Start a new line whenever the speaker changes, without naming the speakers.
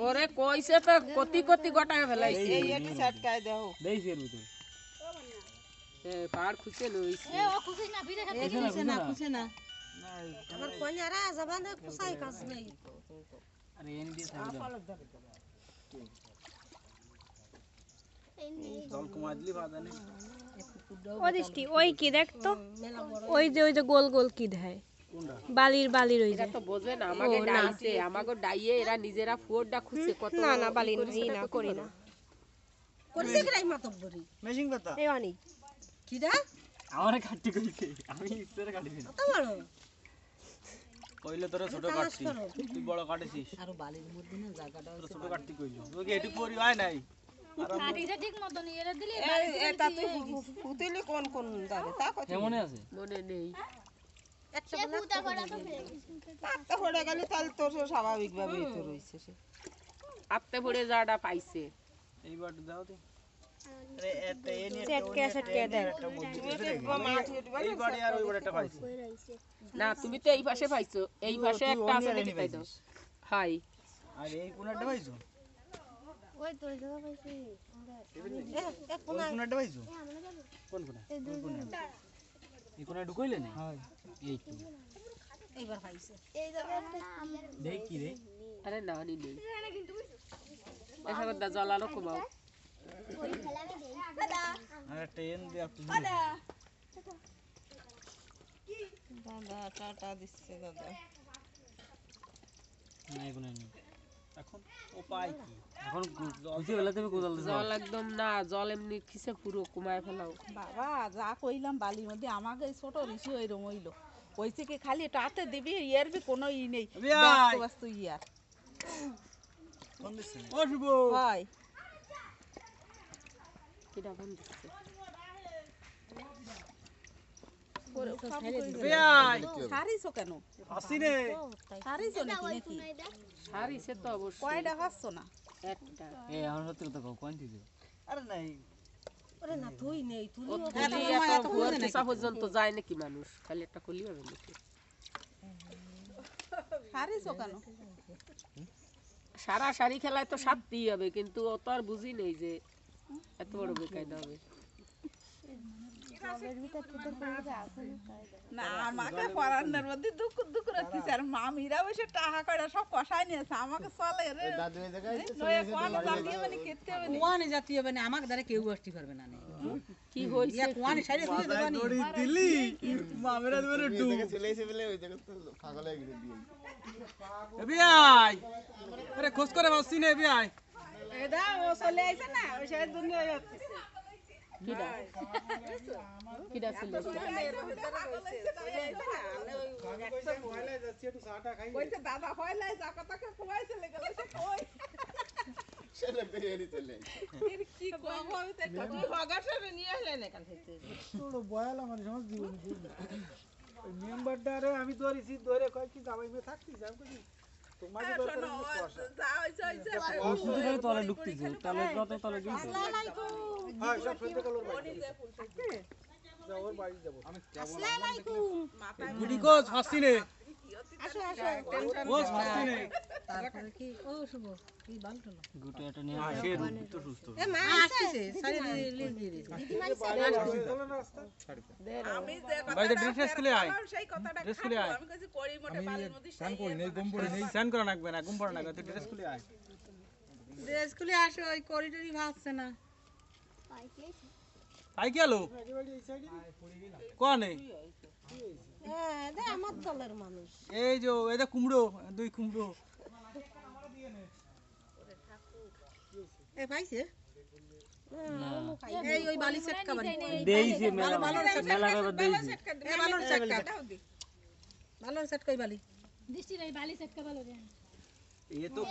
ওরে কইছে তো কতি কতি গোটায় ফেলাইছে
এই একটু সাটকাই দাও
দেইছি এর ভিতরে
এ পাড় খুঁজে লইছে
খুঁজে না খুঁজে না
আমার কন্যারা যাবানে কোসাই কাজ নেই
আরে এনে দিয়ে থাকি দাও জল কমা দিলি বাদা নেই
ও দৃষ্টি ওই কি দেখ তো? ওই যে ওই যে গোল গোল কি দেয়? বালির বালির ওই যে।
তো বোঝে না আমাকে ডাইছে আমাকে ডাইয়ে এরা নিজেরা ফুয়োরটা খুঁজছে কত
না না বালি না করি না।
করছে। কি রাই মাতব্বরি?
মেশিং কথা
এই অনেক
কি দা
আমারে কাটতে কইছে আমি ইচ্ছারে কাটিছি
কত বড়
কইলে তোরা ছোট কাটছি তুই বড় কাটিছিস।
আর বালির মধ্যে না জায়গাটা
ছোট কাটতি কইলো। তোকে এটি পরি হয় নাই?
এটা তুই ফুতিলি কোন কোন দাঁড়ে তা কত
কেমনে আছে?
মনে নেই।
একটা বলে
তাতে পড়ে গেলে তাহলে তোর সে স্বাভাবিকভাবেই তো রইছে সে।
আত্তে ভরে যাটা পাইছে।
এইবার দাও তো
না তুমি তো এই পাশে পাইছো। এই পাশে একটা আছে দেখি তাই দাও হাই।
আর এই কোনাটা পাইছো?
ওই তো জায়গা পাইছি।
ওই কোনাটা পাইছো? কোন কোনা এই কোনা ঢুকাইলে না? এই তো।
এইবার পাইছে।
দেখ কি রে।
আরে না নি নেই এসব দা জ্বালানো কমাও।
দাদা টাটা দিচ্ছে দাদা
না এই নেই এখন উপায় কি এখন বুঝে বেলা তুমি কোদাল দিছো
জল একদম না জল এমনি খিসে পুরো কমায় ফেলাও।
বাবা যা কইলাম বালির মধ্যে আমাকে ছোট ঋষি ওই রম হইল ওই থেকে খালি টাতে দিবি এর বি কোনো ই নেই। ব্যস্ত ব্যস্ত ইয়ার
ও শুভ!
হয়।
বন্ধ দিচ্ছে যায় নাকি মানুষ? খালি একটা কলি হবে নাকি? সারা সারি খেলায় তো সাততেই হবে কিন্তু ও তো আর বুঝি নেই যে এত বড় বেকায়দা হবে।
না আমাকে পরান্নের মধ্যে দুঃখ দুঃখ রাখতেছে আর মামিরা বসে টাকা কয়টা সব কষাই নিয়েছে। আমাকে চলে রে। মানে খেতে হবে না।
আমাকে দ্বারা কেউ আসতে পারবে না নে।
কি
কুয়ানি সাইডে দিয়ে দেবা নি।
দিলি? মামেরা ধরে ডু বিয়াই! আরে খোঁজ করে বাসছি না বিয়াই।
এটা ও চলে আইছে না ওই সাইড দুনিয়া যাচ্ছে।
কিডা? কিডা ছিল
কইছে দাদা হইলাই যা কথা কে খুয়াই চলে গেল সে কই এর কি কব আমি নিয়ে
ধরেছি ধরে কয় কি জামাই মেয়ে থাকতিস? আমি
তলে ঢুকতেছে তলে যত তলে
হ্যাঁ রাস্তা
আমি করি
করা লাগবে না লাগবে তুই ড্রেস খুলে আয়।
ড্রেস খুলে আসো ওই করিডোরই না।
কি আলো? কোন
হ্যাঁ দে আমার দলের মানুষ।
এই যে কুমড়ো দুই কুমড়ো।
এ পাইছে? এই ওই বালি সেটকা বাড়ি
দেইছে মেলা। মেলা করে দেইছে
এ বালুর সেটকা সেট কই বালি
দৃষ্টি নাই বালি সেটকে ভালো দেন
এ তো